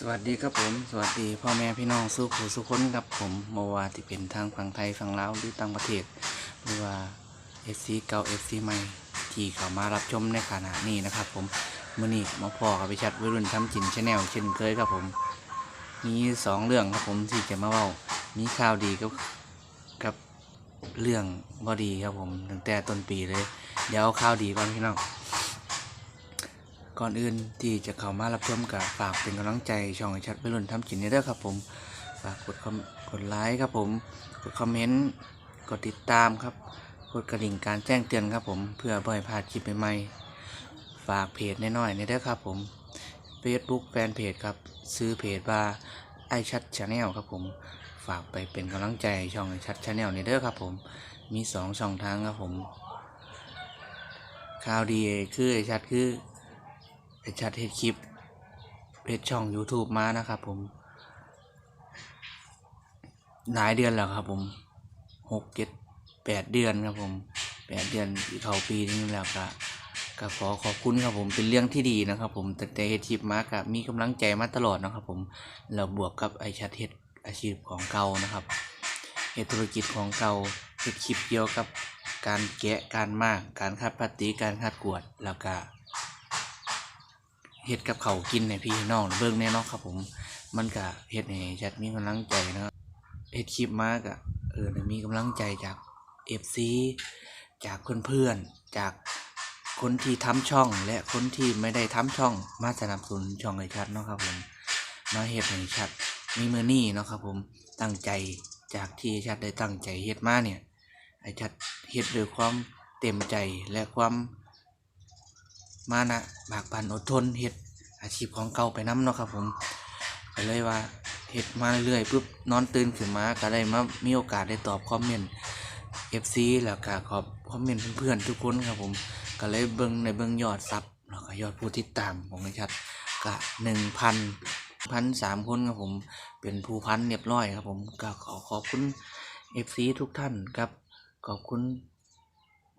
สวัสดีครับผม สวัสดีพ่อแม่พี่น้องสู้ผู้สุคนครับผมเมื่อวาที่เป็นทางฝั่งไทยฝั่งลาวหรือต่างประเทศหรือว่าเอฟซีเก่าเอฟซีใหม่ที่เข้ามารับชมในขณะนี้นะครับผมมื่อนี้มาพอกับพิชัดวัยรุ่นทำจินชาแนลเช่นเคยครับผม มีสองเรื่องครับผมที่จะมาเล่ามีข่าวดีกับกับเรื่องบอดีครับผมตั้งแต่ต้นปีเลย เดี๋ยวข่าวดีก่อนพี่น้อง ก่อนอื่นที่จะเข้ามารับชมกับฝากเป็นกำลังใจช่องไอชัดไปรุ่นทำจินนี้ด้วยครับผมฝากกดกดไลค์ครับผม กดคอมเมนต์ กดติดตามครับ กดกระดิ่งการแจ้งเตือนครับผม เพื่อบ่อยพลาดคลิปใหม่ๆ ฝากเพจน้อยๆในเด้อครับผม Facebook แฟนเพจครับ ซื้อเพจว่าไอชัดชาแนลครับผม ฝากไปเป็นกำลังใจช่องไอชัดชาแนลในเด้อครับผม มีสองช่องทางครับผมข่าวดีคือไอชัดคือ ไอชัดเฮ็ดคลิปเฮ็ดช่อง YouTube มานะครับผม หลายเดือนแล้วครับผมหกเจ็ดแปดเดือนครับผมแปดเดือนที่เข้าปีนี้แล้วก็ก็ขอขอบคุณครับผมเป็นเรื่องที่ดีนะครับ ผมแต่แต่เฮดคลิปมาก็มีกำลังใจมาตลอดนะครับ ผมแล้วบวกกับไอชัดเฮดอาชีพของเก่านะครับเฮดธุรกิจของเก่าเฮดคลิปเกี่ยวกับการแกะการมาก การคัดปฏิการคัดกวดแล้วก็ เฮ็ดกับเขากินในพี่น้องเบิ่งแน่เนอนครับ ผม มันก็เฮ็ดให้ชัดมีกำลังใจนะเฮ็ดคลิปมากอะเออมีกำลังใจจาก FC จากเพื่อนๆจากคนที่ทำช่องและคนที่ไม่ได้ทำช่องมาสนับสนุนช่องไอชัดเนาะครับผมมาเฮ็ดให้ชัดมีมือนี่เนาะครับผมตั้งใจจากที่ชัดได้ตั้งใจเฮ็ดมาเนี่ยไอชัดเฮ็ดด้วยความเต็มใจและความ มานะบากบันอดทนเฮ็ดอาชีพของเก่าไปน้ำเนาะครับผมก็เลยว่าเฮ็ดมาเรื่อยๆปุ๊บนอนตื่นขึ้นมาก็ได้มามีโอกาสได้ตอบคอมเมนต์ FC แล้วก็ขอบคอมเมนต์เพื่อนๆทุกคนครับผมก็เลยเบิ่งในเบิ่งยอดซับแล้วก็ยอดผู้ติดตามของไอชัดก็หนึ่งพันพันสามคนครับผมเป็นผู้พันเรียบร้อยครับผมก็ขอขอบคุณ FC ทุกท่านครับขอบคุณ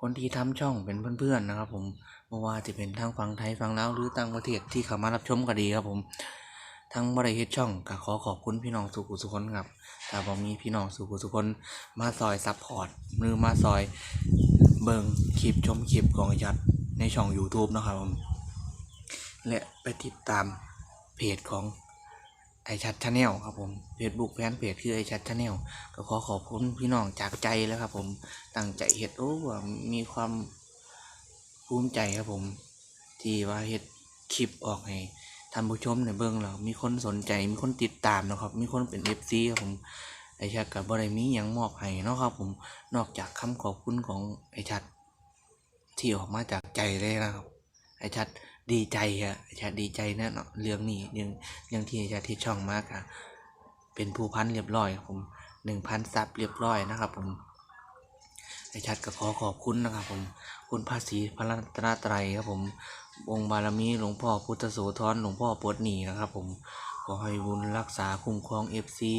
คนที่ทำช่องเป็นเพื่อนๆนะครับผม ไม่ว่าจะเป็นทางฝั่งไทยฝั่งลาวหรือต่างประเทศที่เข้ามารับชมก็ดีครับผมทั้งบริเฮ็ดช่องก็ขอขอบคุณพี่น้องสุขุสุคนครับถ้าบ่มีพี่น้องสุขุสุคนมาซอยซัพพอร์ตหรือมาซอยเบิ่งคลิปชมคลิปของอายัดในช่อง YouTube นะครับผมและไปติดตามเพจของไอชัดชาแนลครับผม Facebook แฟนเพจคือไอชัดชาแนลก็ขอขอบคุณพี่น้องจากใจแล้วครับผมตั้งใจเฮ็ดโอ้ว่ามีความ ภูมิใจครับผม ที่ว่าเฮ็ดคลิปออกให้ท่านผู้ชมในเบื้องเรามีคนสนใจมีคนติดตามนะครับ มีคนเป็น FC ครับผมไอชัดกับบ่ได้มียังมอบให้นะครับผมนอกจากคำขอบคุณของไอชัดที่ออกมาจากใจเลยนะครับ ไอชัดดีใจอะไอชัดดีใจแน่เนาะเรื่องนี้เรื่องเรื่องที่ไอชัดที่ช่องมากอะเป็นผู้พันเรียบร้อยครับผมหนึ่งพันซับเรียบร้อยนะครับผม ไอชัดก็ขอขอบคุณนะครับผม คุณภาษีพระรัตนตรัยครับผม องค์บารมีหลวงพ่อพุทธโสธรหลวงพ่อปวดหนีนะครับผม ขอให้บุญรักษาคุ้มครองเอฟซี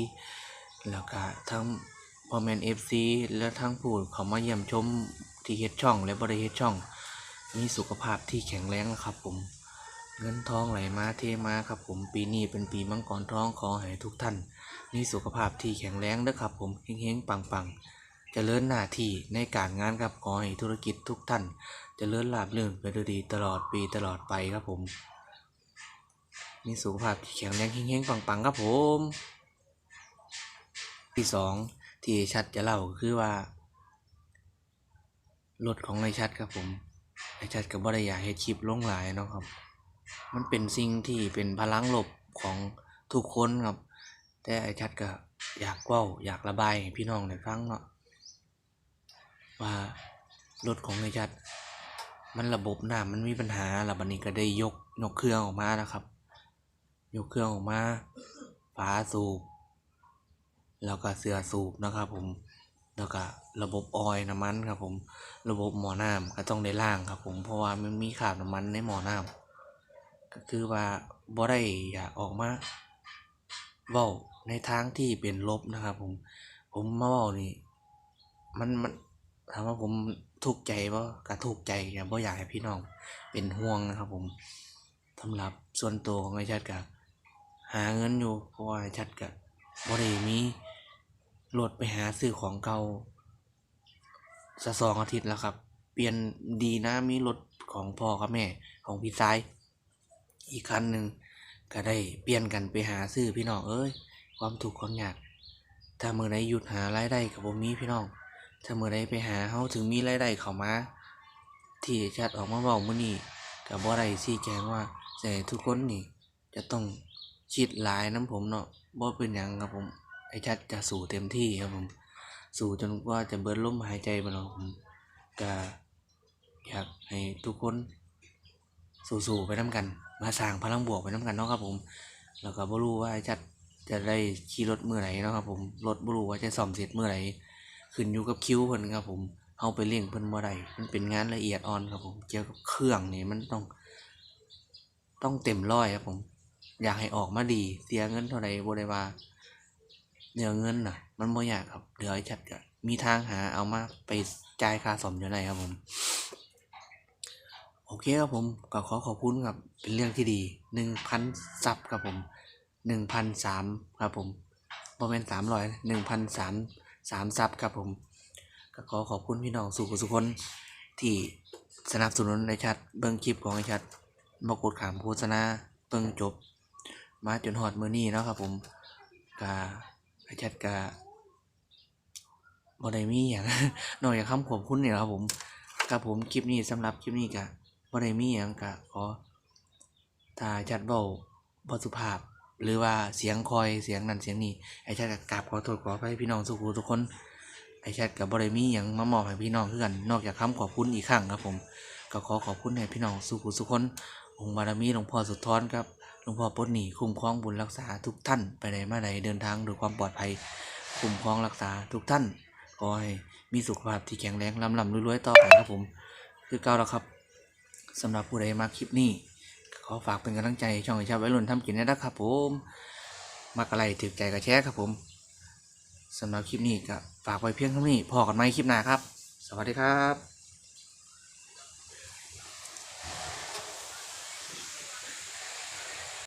แล้วก็ทั้งพ่อแมนเอฟซีและทั้งผู้เขามาเยี่ยมชมที่เฮ็ดช่องและบริเฮ็ดช่อง มีสุขภาพที่แข็งแรงนะครับผม เงินทองไหลมาเทมาครับผมปีนี้เป็นปีมังกรทองขอให้ทุกท่าน มีสุขภาพที่แข็งแรงนะครับผมเฮงๆปังๆ จเจริญหน้าที่ในการงานครับขอให้ธุรกิจทุกท่านจเจริญราบรื่นไปด้วยดีตลอดปีตลอดไปครับผม มีสุขภาพที่แข็งแรงเฮงๆปังๆครับผม ที่สองที่ชัดจะเล่าคือว่ารถของไอชัดครับผมไอชัดกับบ่ได้อยากให้คลิปลงหลายเนาะครับ มันเป็นสิ่งที่เป็นพลังลบของทุกคนครับ แต่ไอชัดก็อยากเว้าอยากระบายให้พี่น้องได้ฟังเนาะ ว่ารถของไอชัด มันระบบน้ำมันมีปัญหาแล้วบัดนี้ก็ได้ยกยกเครื่องออกมานะครับ ยกเครื่องออกมาฝาสูบ แล้วก็เสือสูบนะครับ ผมแล้วก็ระบบออยน้ำมันครับผมระบบหมอน้ำก็ต้องได้ล่างครับผมเพราะว่ามันมีขาดน้ำมันในหมอน้ำก็คือว่าบ่ได้อยากออกมาเว้าในทางที่เป็นลบนะครับ ผมผมมาเว้านี่มันมัน ถามว่าผมทุกข์ใจบ่ก็ทุกข์ใจอย่าบ่อยากให้พี่น้องเป็นห่วงนะครับ ผมสำหรับส่วนตัวของไอ้ชัดก็หาเงินอยู่เพราะว่าชัดก็บ่ได้มีรถไปหาซื้อของเก่าสะสองอาทิตย์แล้วครับ เปลี่ยนดีนะมีรถของพ่อกับแม่ของพี่ชาย อีกคันหนึ่งก็ได้เปลี่ยนกันไปหาซื้อพี่น้องเอ้ยความถูกความยากถ้ามือใดหยุดหารายได้กับผมมีพี่น้อง ถ้าเมื่อใดไปหาเฮาถึงมีรายได้เข้ามา ที่ชัดออกมาเว้ามื้อนี้ก็บ่ได้ชี้แจงว่าแต่ทุกคนนี่ จะต้องชิดหลายน้ำผมเนาะบ่เป็นหยังครับผมไอ้ชัดจะสู้เต็มที่ครับผม สู้จนกว่าจะเบิดลมหายใจไปแล้วผมก็อยากให้ทุกคนสู้ๆไปน้ำกัน มาสร้างพลังบวกไปน้ำกันเนาะครับผม แล้วก็บ่รู้ว่าไอ้ชัดจะได้ขี่รถเมื่อไหร่เนาะครับผม รถบ่รู้ว่าจะซ่อมเสร็จเมื่อไหร่ ขึ้นอยู่กับคิวเพิ่นครับผมเฮาไปเร่งเพิ่นบ่ได้มันเป็นงานละเอียดอ่อนครับผมเกี่ยวกับเครื่องนี่มันต้อง ต้องเต็มร้อยครับผม อยากให้ออกมาดีเสียเงินเท่าใดบ่ได้ว่าเดี๋ยเงินน่ะ มันบ่ยากครับเดี๋ยวไอ้ชัดมีทางหาเอามาไปจ่ายค่าซ่อมอยู่ได้ครับผมโอเคครับผมก็ขอขอบคุณครับ เป็นเรื่องที่ดีหนึ่งพันซับครับผมหนึ่งพันสามครับผมโมเมนสามร้อยหนึ่งพันสาม สามซับครับผม ก็ขอขอบคุณพี่น้องสุขสุคนที่สนับสนุนในชัดเบิ้งคลิปของไอชัดมากดขามโฆษณาเบิ้งจบ มาจนหอดมือนี้เนะครับผมกาไอชัดกาบอดมีอย่างนอกจากคำขอบคุณเนี่ยครับผมครับผมคลิปนี้สำหรับคลิปนี้กะบอดมีอย่างกะขอถ้าชัดเบาบอสุภาพ หรือว่าเสียงคอยเสียงนั่นเสียงนี้ไอ้ชัดกกราบขอโทษขออภัยพี่น้องสุขทุกคนไอแชทกับบริมีหยังมามอบให้พี่น้องคือนนอกจากคำขอบคุณอีกครั้งครับผมก็ขอขอบคุณให้พี่น้องสุขุสุขคน องค์บารมีหลวงพ่อสุดท้อนครับหลวงพ่อปลดหนีคุ้มครองบุญรักษาทุกท่านไปไหนมาไหนเดินทางด้วยความปลอดภัยคุ้มครองรักษาทุกท่านขอให้มีสุขภาพที่แข็งแรงลำลำรวยๆต่อไปครับผม คือเก่าแล้วครับสำหรับผู้ใดมาคลิปนี้ ขอฝากเป็นกำลังใจช่องไอชาไวรุ่นทำกินได้นะครับผมมากอะไรถือใจกระแชกครับผมสำหรับคลิปนี้ก็ฝากไว้เพียงเท่านี้พอกันไหมคลิปหน้าครับ สวัสดีครับ